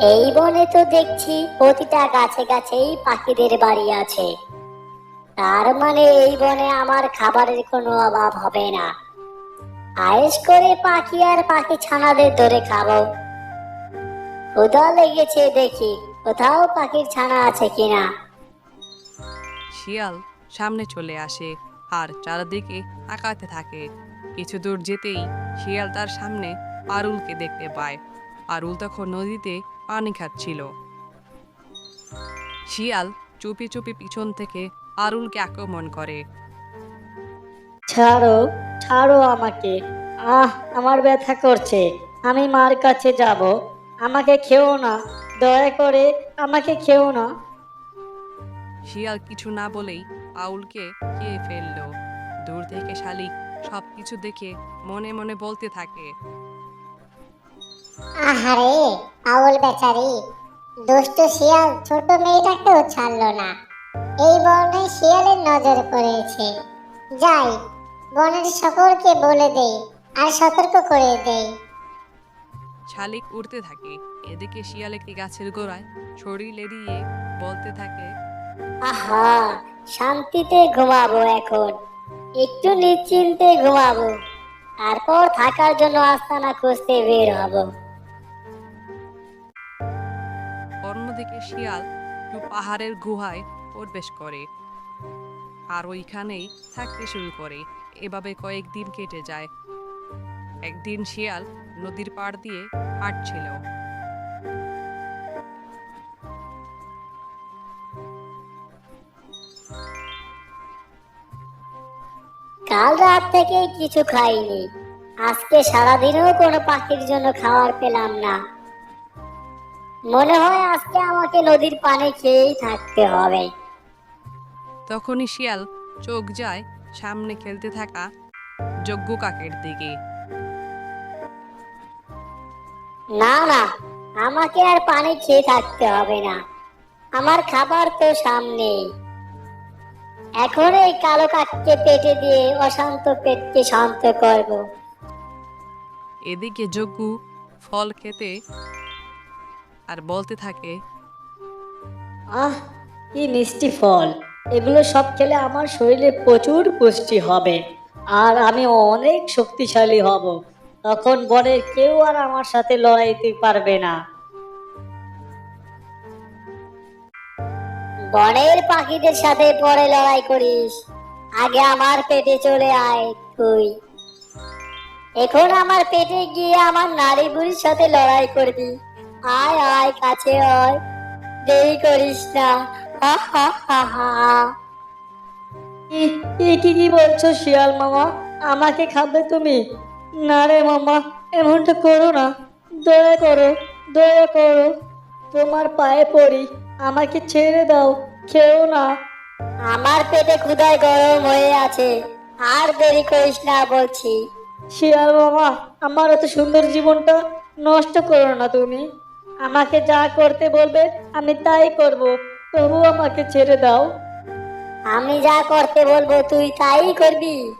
এই বনে তো দেখছি প্রতিটা গাছে গাছেই পাখিদের বাড়ি আছে। তার মানে এই বনে আমার খাবারের কোনো অভাব হবে না। আয়েস করে পাখি আর পাখি ছানাদের ধরে খাব। ক্ষুধা লেগেছে দেখি কোথাও পাখির ছানা আছে কিনা। শিয়াল সামনে চলে আসে আর চারদিকে তাকাতে থাকে। কিছু দূর যেতেই শিয়াল তার সামনে পারুলকে দেখতে পায়। পারুল তখন নদীতে পানি খাচ্ছিল শিয়াল চুপি চুপি পিছন থেকে পারুলকে আক্রমণ করে। ছাড়ো ছাড়ো আমাকে। আহ আমার ব্যথা করছে। আমি মার কাছে যাব। আমাকে খেও না। দয়া করে আমাকে খেও না। শিয়াল কিছু না বলেই আউলকে খেয়ে ফেলল। দূর থেকে শালিক সব কিছু দেখে মনে মনে বলতে থাকে আহারে পাগল বেচারি। দুষ্ট শিয়াল ছোট মেয়েটাকেও ছাড়লো না। এই বনে শিয়ালের নজর পড়েছে। যাই বনের সকলকে বলে দেই আর সতর্ক করে দেই। শালিক উড়তে থাকে। এদিকে শিয়াল একটি গাছের গোড়ায় শরীর এড়িয়ে বলতে থাকে আহা শান্তিতে ঘুমাবো এখন। একটু নিশ্চিন্তে ঘুমাবো। তারপর থাকার জন্য আস্তানা খুঁজতে বের হব। অন্যদিকে শিয়াল একটু পাহাড়ের গুহায় প্রবেশ করে আর ওইখানেই থাকতে শুরু করে। এভাবে কয়েকদিন কেটে যায়। একদিন শিয়াল নদীর পাড় দিয়ে হাঁটছিল। কাল রাত থেকে কিছু খাইনি। আজকে সারাদিনও কোনো পাখির জন্য খাবার পেলাম না। মনে হয় আজকে আমাকে নদীর পানি খেয়েই থাকতে হবে। তখনই শিয়াল চোখ যায় সামনে খেলতে থাকা যজ্ঞ কাকের দিকে। না না আমাকে আর পানি খেয়ে থাকতে হবে না। আমার খাবার তো সামনেই এখন এই কালো কাককে পেটে দিয়ে অশান্ত পেটকে শান্ত করব। এদিকে যজ্ঞ ফল খেতে আর বলতে থাকে আহ কি মিষ্টি ফল। এগুলো সব খেলে আমার শরীরে প্রচুর পুষ্টি হবে আর আমি অনেক শক্তিশালী হব। তখন বনের কেউ আর আমার সাথে লড়াইতে পারবে না। বনের পাখিদের সাথে পরে লড়াই করিস। আগে আমার পেটে চলে আয় তুই। এখন আমার পেটে গিয়ে আমার নারী বুড়ির সাথে লড়াই করবি। আয় আয় কাছে আয়। দেরি করিস না। হা হা হা হা। কি- কি বলছো শিয়াল মামা। আমাকে খাবে তুমি? না রে মামা এমনটা করো না। দয়া করো দয়া করো। তোমার পায়ে পড়ি। আমাকে ছেড়ে দাও খেও না। আমার পেটে ক্ষুধায় গরম হয়ে আছে। আর দেরি করিস না বলছি। শিয়াল মামা আমার এত সুন্দর জীবনটা নষ্ট করো না তুমি। আমাকে যা করতে বলবে আমি তাই করব। তবু আমাকে ছেড়ে দাও। আমি যা করতে বলব তুই তাই করবি?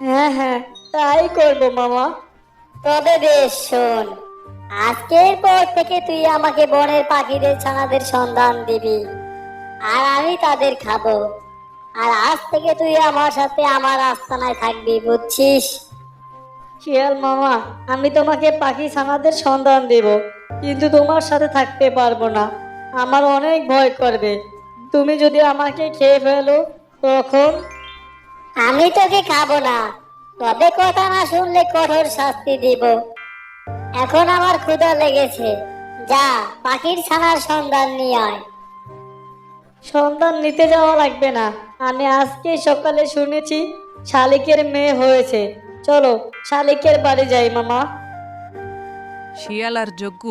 হ্যাঁ হ্যাঁ তাই করব মামা। তবে বেশ শোন। আজকের পর থেকে তুই আমাকে বনের পাখিদের ছানাদের সন্ধান দিবি। আর আমি তাদের খাব। আর আজ থেকে তুই আমার সাথে আমার আস্তানায় থাকবি বুঝছিস? শিয়াল মামা আমি তোমাকে পাখি ছানাদের সন্ধান দেব কিন্তু তোমার সাথে থাকতে পারব না। আমার অনেক ভয় করবে। তুমি যদি আমাকে খেয়ে ফেলো তখন আমি তোকে খাব না। তবে কথা না শুনলে কঠোর শাস্তি দিব। এখন আমার ক্ষুধা লেগেছে। যা পাখির ছানার সন্ধান নিয়ে আয়। সন্ধান নিতে যাওয়া লাগবে না। আমি আজকে সকালে শুনেছি শালিকের মেয়ে হয়েছে। চলো শালিকের বাড়ি যাই মামা। শিয়াল আর যজ্ঞ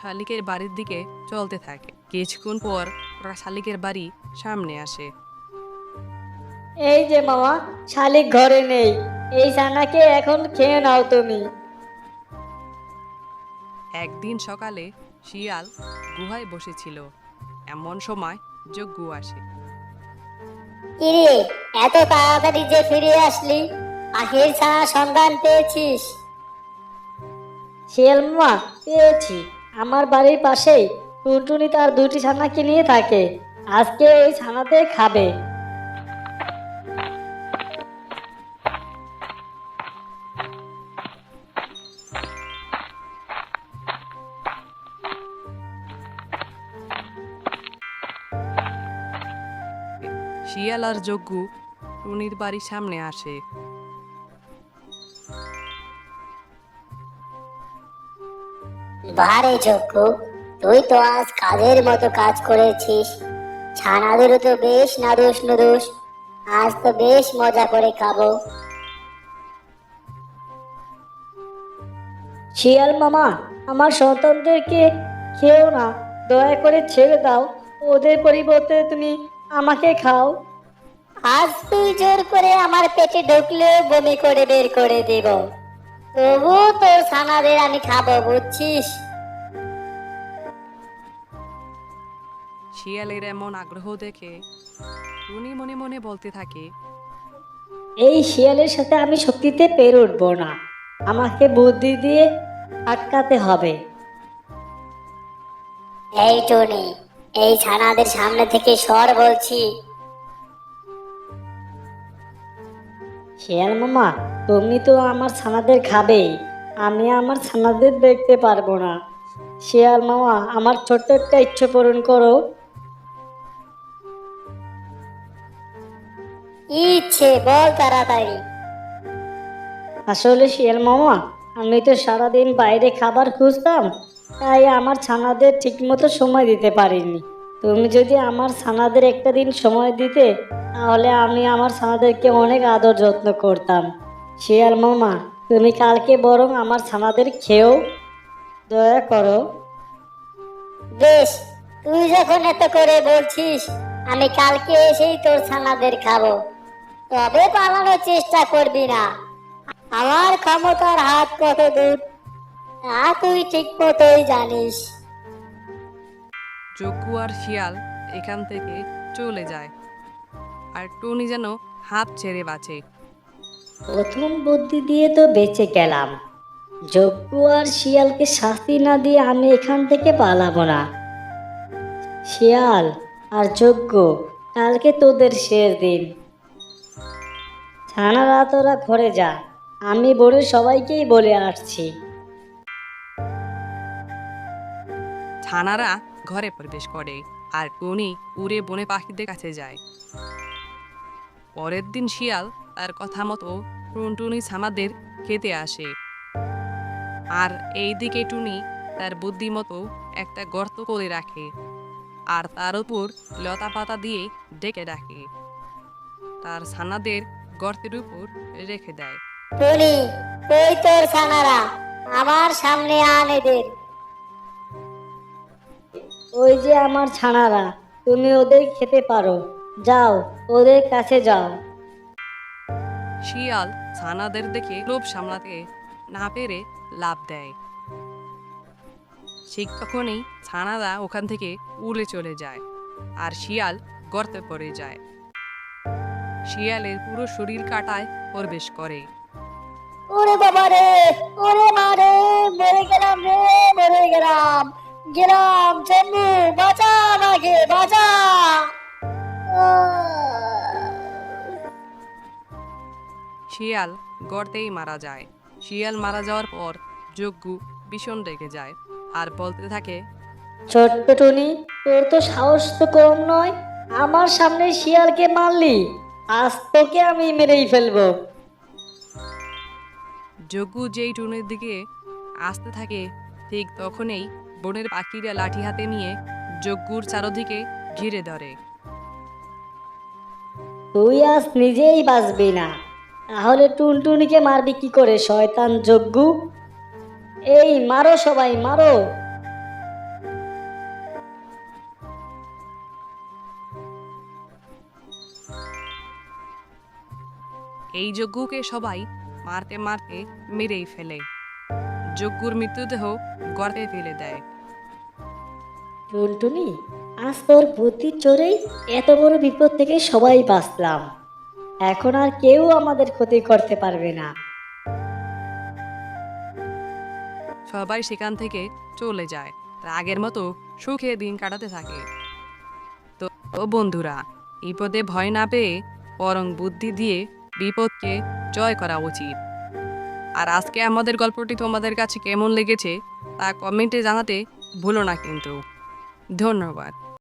শালিকের বাড়ির দিকে চলতে থাকে। কিছুক্ষণ পর ওরা শালিকের বাড়ি সামনে আসে। এই যে মামা শালিক ঘরে নেই। এই ছানাকে এখন খেয়ে নাও তুমি। একদিন সকালে শিয়াল গুহায় বসেছিল। এমন সময় যজ্ঞ আসে। কিরে এত তাড়াতাড়ি যে ফিরে আসলি? পাখির সন্ধান পেয়েছিস? পেয়েছি। আমার বাড়ির পাশেই টুনটুনি তার দুটি ছানাকে নিয়ে থাকে। আজকে ওই ছানাতে খাবে। শিয়াল আর যজ্ঞ টুনির বাড়ির সামনে আসে। বারে যোগ্য তুই তো আজ কাজের মতো কাজ করেছিস। ছানাদেরও তো বেশ নাদুস নুদুস আজ তো বেশ মজা করে খাব। শিয়াল মামা আমার সন্তানদেরকে খেও না দয়া করে ছেড়ে দাও ওদের পরিবর্তে তুমি আমাকে খাও। আজ তুই জোর করে আমার পেটে ঢুকলে বমি করে বের করে দেব। তবু তোর ছানাদের আমি খাব বুঝছিস? শিয়ালের এমন আগ্রহ দেখে টুনি মনে মনে বলতে থাকে এই শিয়ালের সাথে আমি শক্তিতে পেরে উঠবো না। আমাকে বুদ্ধি দিয়ে আটকাতে হবে। এই টনি এই ছানাদের সামনে থেকে সর বলছি। শিয়াল মামা তুমি তো আমার ছানাদের খাবেই আমি আমার ছানাদের দেখতে পারব না। শিয়াল মামা আমার ছোট্ট একটা ইচ্ছে পূরণ করো। ইচ্ছে বল তাড়াতাড়ি। আসলে শিয়াল মামা আমি তো সারাদিন বাইরে খাবার খুঁজতাম তাই আমার ছানাদের ঠিকমতো সময় দিতে পারিনি। তুমি যদি আমার ছানাদের একটা দিন সময় দিতে তাহলে আমি আমার ছানাদেরকে অনেক আদর যত্ন করতাম। শিয়াল মামা তুমি কালকে বরং আমার ছানাদের খেয়েও দয়া করো। বেশ তুই যখন এত করে বলছিস আমি কালকে এসেই তোর ছানাদের খাব। তবে পালানোর চেষ্টা করবি না। আমার ক্ষমতার হাত কত দূর তা তুই ঠিক মতোই জানিস। যজ্ঞ আর শিয়াল এখান থেকে চলে যায় আর টুনি যেন হাত ছেড়ে বাঁচে। প্রথম বুদ্ধি দিয়ে তো বেঁচে গেলাম। যজ্ঞ আর শিয়ালকে শাস্তি না দিয়ে আমি এখান থেকে পালাবো না। শিয়াল আর যজ্ঞ, কালকে তোদের শেষ দিন। ছানারা তোরা ঘরে যা। আমি বলে সবাইকেই বলে আসছি। ছানারা ঘরে প্রবেশ করে আর টুনি উড়ে বনে পাখিদের কাছে যায়। পরের দিন শিয়াল তার কথা মতো টুনটুনি ছানাদের খেতে আসে। আর এইদিকে টুনি তার বুদ্ধি মতো একটা গর্ত করে রাখে আর তার উপর লতা পাতা দিয়ে ডেকে রাখে তার ছানাদের গর্তের উপর রেখে দেয়। টুনি, কই তোর ছানারা? আমার সামনে আন এদের। ওই যে আমার ছানারা, তুমি ওদের খেতে পারো। যাও, ওদের কাছে যাও। শিয়াল ছানাদের দেখে লোভ সামলাতে না পেরে লাভ দেয়। ঠিক তখনই ছানারা ওখান থেকে উড়ে চলে যায় আর শিয়াল গর্তে পড়ে যায়। শিয়ালের পুরো শরীর কাটায় প্রবেশ করে। ওরে বাবা রে, ওরে মা রে, মরে গেলাম রে, মরে গেলাম। গেলাম জন্মু বাঁচা বাঁচা। শিয়াল গর্তেই মারা যায়। শিয়াল মারা যাওয়ার পর যজ্ঞ ভীষণ রেগে যায় আর বলতে থাকে ছোট্ট টুনি তোর তো সাহস তো কম নয়। আমার সামনে শিয়ালকে মারলি আজ তোকে আমি মেরেই ফেলব। যজ্ঞ যেই টুনের দিকে আসতে থাকে ঠিক তখনই বনের পাখিরা লাঠি হাতে নিয়ে যজ্ঞুর চারদিকে ঘিরে ধরে। তুই আজ নিজেই বাঁচবি না। তাহলে টুনটুনিকে মারবি কি করে শয়তান যজ্ঞ এই মারো সবাই মারো। এই যজ্ঞকে সবাই মারতে মারতে মেরেই ফেলে। যজ্ঞুর মৃত্যুদেহ গর্তে ফেলে দেয়। টুনটুনি আজ তোর বুদ্ধির চোরেই এত বড় বিপদ থেকে সবাই বাঁচলাম। এখন আর কেউ আমাদের ক্ষতি করতে পারবে না। সবাই সেখান থেকে চলে যায়। তারা আগের মতো সুখে দিন কাটাতে থাকে। তো ও বন্ধুরা, বিপদে ভয় না পেয়ে বরং বুদ্ধি দিয়ে বিপদকে জয় করা উচিত। আর আজকে আমাদের গল্পটি তোমাদের কাছে কেমন লেগেছে তা কমেন্টে জানাতে ভুলো না কিন্তু। ধন্যবাদ।